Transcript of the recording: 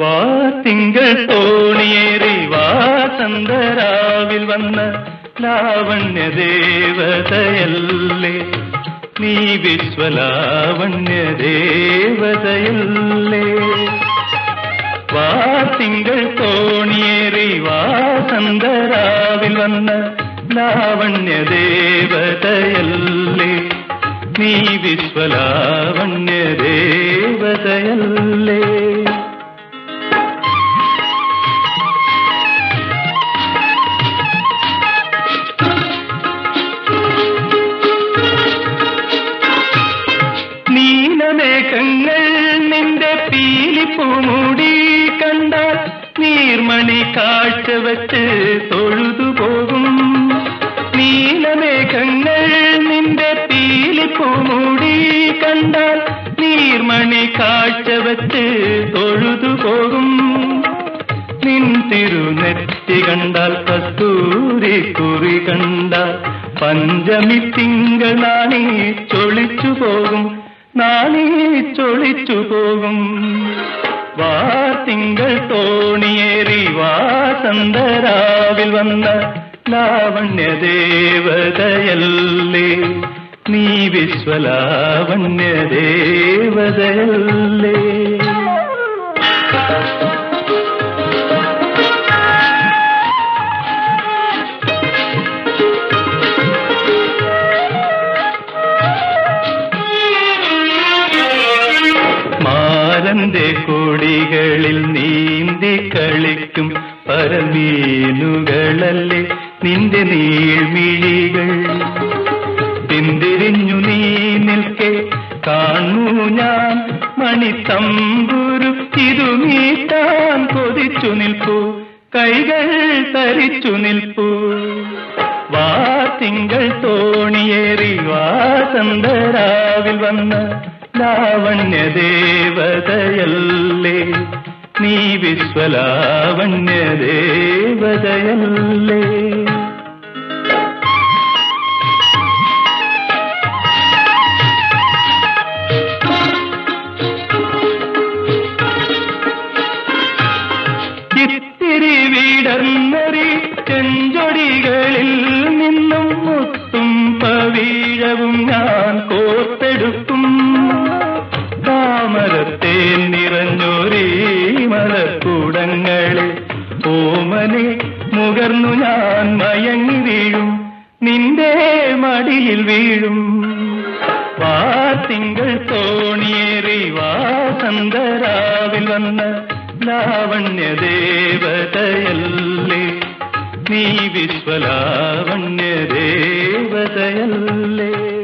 വാ തിങ്കൾ തോണിയേറി വാസന്തരാവിൽ വന്ന ലാവണ്യ ദേവതയല്ലേ നീ വിശ്വലാവണ്യ ദേവതയല്ലേ വാ തിങ്കൾ തോണിയേറി വാസന്തരാവിൽ വന്ന ലാവണ്യ ദേവതയല്ലേ നീ വിശ്വലാവണ്യ ദേവതയല്ലേ നീർമണി കാഴ്ച വച്ച് തൊഴുതു പോകും. നീലമേഘങ്ങൾ നിന്റെ പീലിപ്പൂമൂടി കണ്ടാൽ നീർമണി കാഴ്ച വച്ച് തൊഴുതു പോകും. നിൻ തിരുനെറ്റി കണ്ടാൽ കസ്തൂരി കുറി കണ്ടാൽ പഞ്ചമി തിങ്കൾ നാണി ചൊളിച്ചു പോകും. നാണി ചൊളിച്ചു പോകും. വാ തിങ്കൾ തോണിയേറി വാസന്തരാവിൽ വന്ന ലാവണ്യ ദേവതയല്ലേ നീ വിശ്വലാവണ്യ ദേവതയല്ലേ മാരന്റെ കൊടികളിൽ നീന്തി കളിക്കും പരമീനുകളല്ലേ നിന്റെ നീൾമിഴികൾ പിന്തിരിഞ്ഞു നീ നിൽക്കെ കാണൂ ഞാൻ മണിത്തമ്പുരു. ഇരുമീട്ടാൻ കൊതിച്ചു നിൽപ്പു കൈകൾ തരിച്ചു നിൽപ്പു. വാ തിങ്കൾ തോണിയേറി വാസന്തരാവിൽ വന്ന ലാവണ്യ ദേവതയല്ലേ നീ വിശ്വലാവണ്യ കൂടങ്ങളെ ഓമനെ മുകർന്നു ഞാൻ മയങ്ങി വീഴും. നിന്റെ മടിയിൽ വീഴും. വാ തിങ്കൾ തോണിയേറി വാസന്തരാവിൽ വന്ന ലാവണ്യദേവതയല്ലേ. നീ വിശ്വലാവണ്യദേവതയല്ലേ.